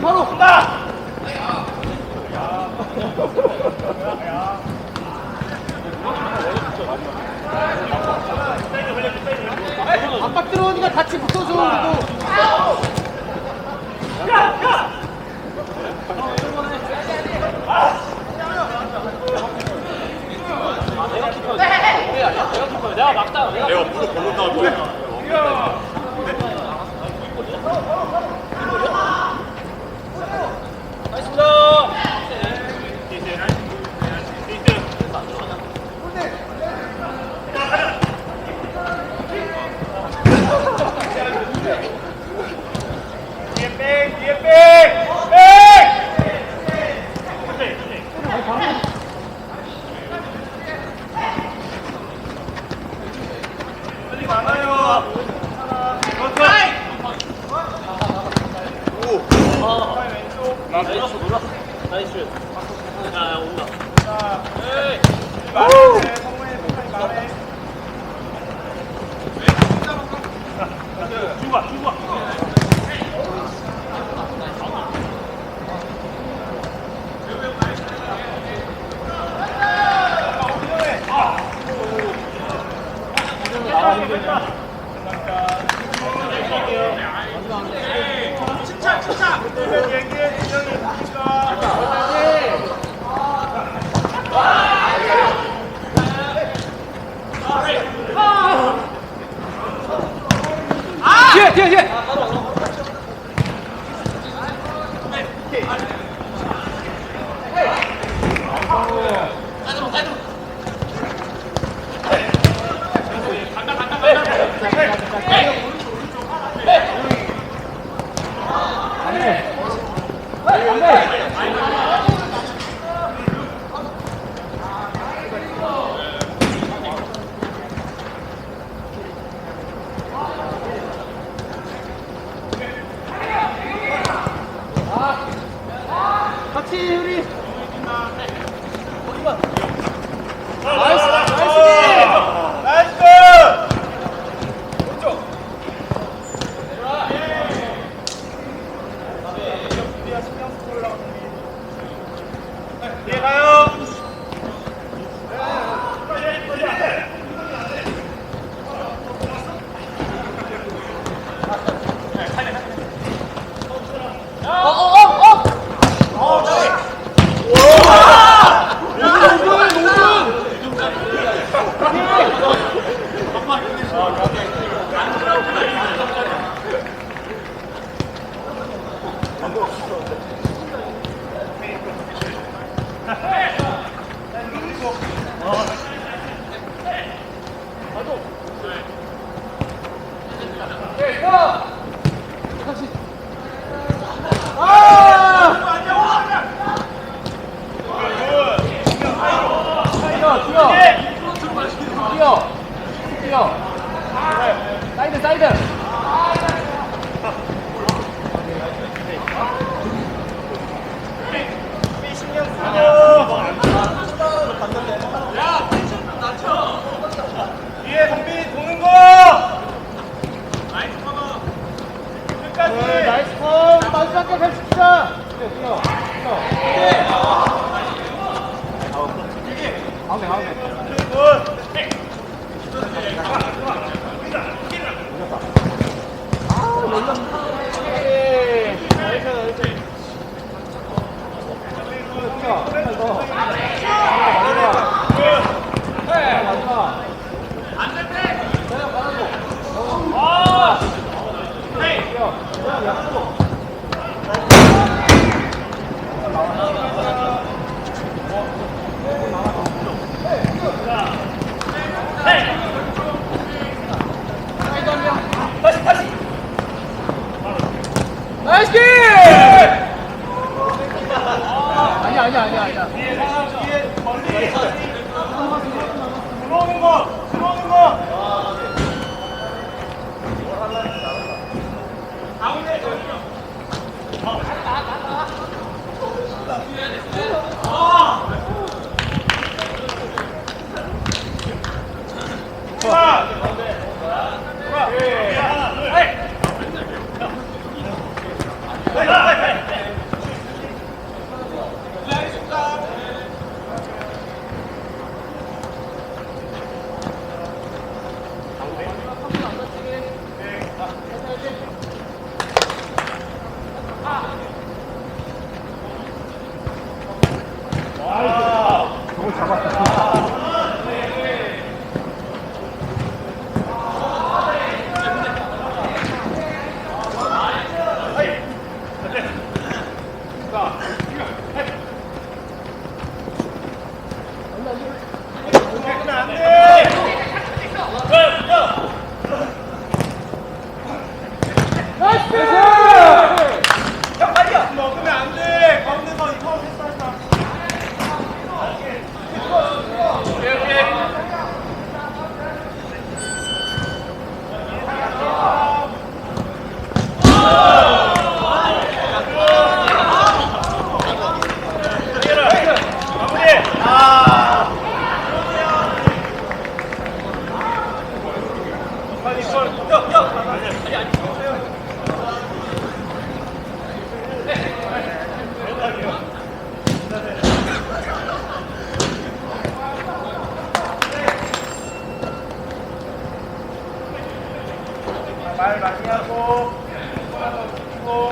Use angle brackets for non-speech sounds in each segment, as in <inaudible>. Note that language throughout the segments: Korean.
바로 간다. 압박 들어오니까 같이 붙어줘 우리도. 내가 막다. 내가 무릎 걸렸다. 아, 힘들다. 停停！ 말 많이 하고. 손가락 아, 붙이고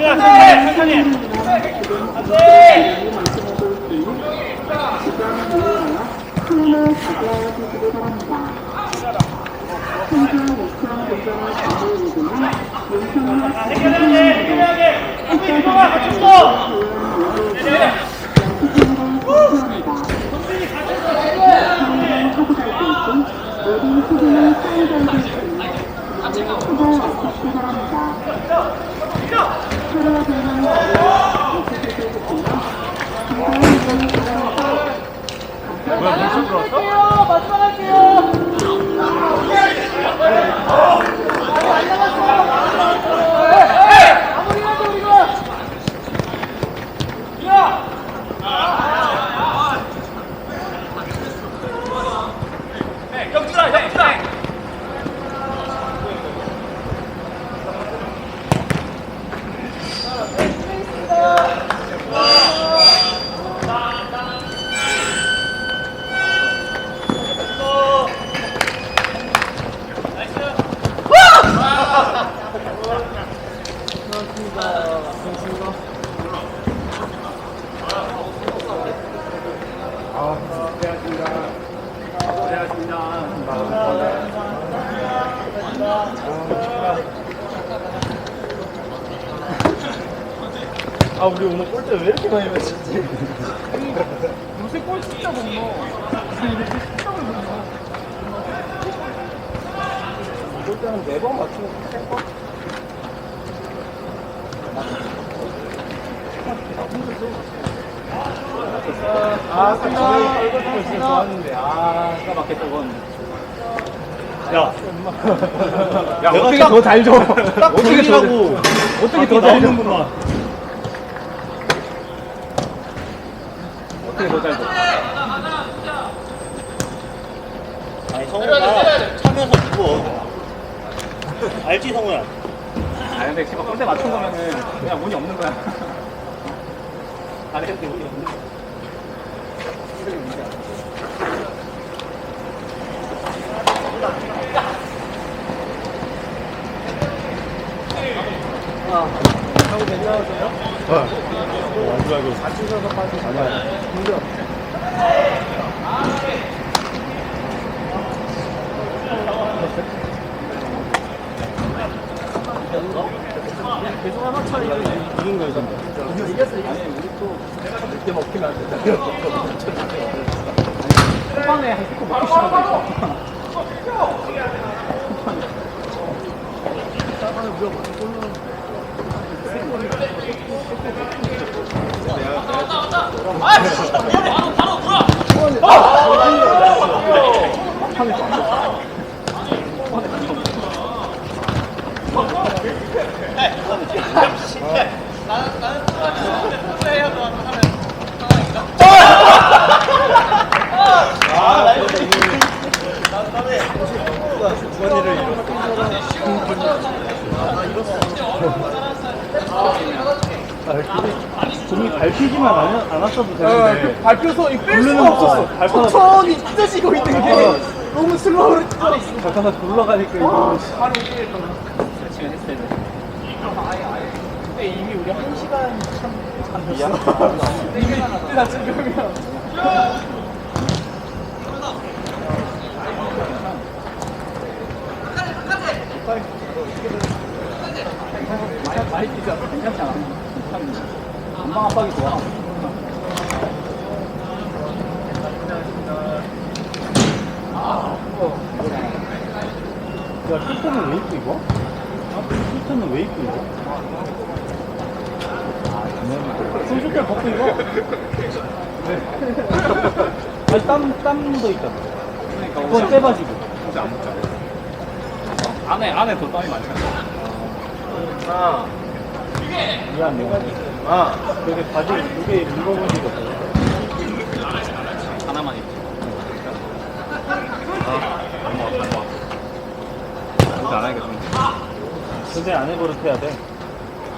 안돼! 안돼! 마지막 할게요. 마무리하자 우리가. 영준아, 영준아. 아 우리 오늘 골대 왜 이렇게 많이 맞췄지? 요새 골 진짜 못 넣어. 이렇게 진짜 못 넣어. 골대는 네번 맞추고 세 번. 아, 진짜 이거 진짜 좋았는데 아, 까맣게 저건. 야, 야 <laughs> 어떻게 더 잘 줘? 어떻게 줘? 어떻게 더잘 줘? 어떻게 더 잘 줘? 아니 성우가 차면서 누워 알지 성우야 아 근데 씨발 꼴대 맞춘 거면은 그냥 운이 없는 거야. <laughs> 잘했는데 운이 없는 거야. 이게 문제야. 아, 하고 괜찮으세요? 어. 완전 알고 사치서서 빠지 아니야. 힘들어. 계속 하나 차이 이긴 거예요, 전부. 이겼어, 이겼어. 아니, 우리 또 늦게 먹히면 안 된다. 초반에 한 스코 먹기 시작했어. 종 이 밟히지만 않, 않았어도 되는데 밟혀서 뺄 누르는 수가 거. 없었어. 천천히 찢어지고 있는 게 너무 슬로우로 찢어졌어. 잠깐만 굴러가니까 이거 바로 이게 시간 했어야 돼. 근데 이미 우리 한 시간 참 잡혔어. 이미 나 지금이야. 많이 많이 뛰자. 괜찮지 않아? 참 금방 압박이 좋아. 야, 슈터는 왜 입고 입어? 어? 슈터는 왜 입고 입어? 슈터 벗고 입어? 네. 아니, 땀, 땀 묻어 있잖아. 그러니까 그건 빼가지고. 안 묻잖아. 안에, 안에 더 땀이 많잖아. 아. 미안, 내가. 아. 여기 바지 두개 입어본 적이 없어. 하나만 입지. 아, 고마워, 고마워. 진짜 안 하겠어. 근데 안 해버릇 해야 돼.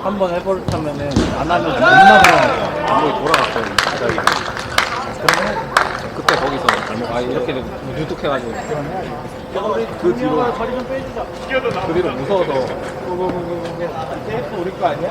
한 번 해버릇 하면은 안 하면 존나 불안해. 감독이 돌아갔어요, 갑자기. 그러면 그때 거기서 아, 이렇게 유독해가지고. 그 뒤로. 그 뒤로 무서워서. 테이프 우리 거 아니야?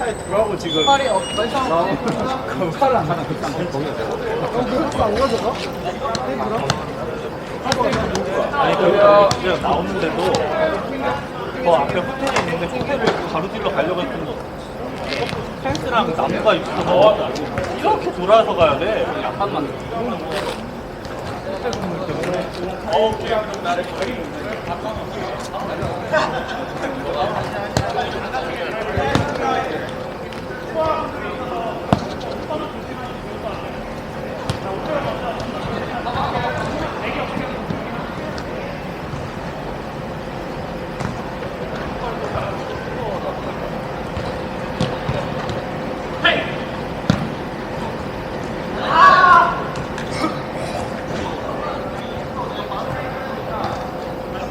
차에 들어가고 지금 빨리 어, 멀쩡한데? 안 가나 그딴 거 거기다 대고 그안 가져가? 테이블로? 아니 그냥 그냥 나오는데도 그 앞에 호텔이 있는데 호텔을 바로 뒤로 가려고 했더니 펜스랑 나무가 있어서 이렇게 돌아서 가야 돼 약간만 어, 오케이.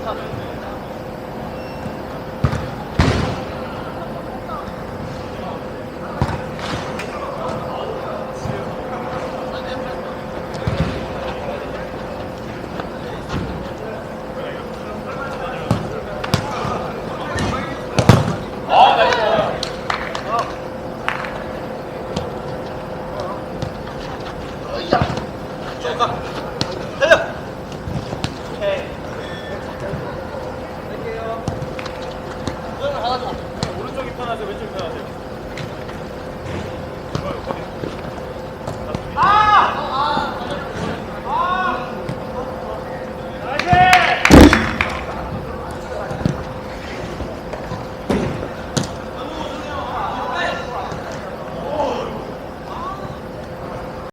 하면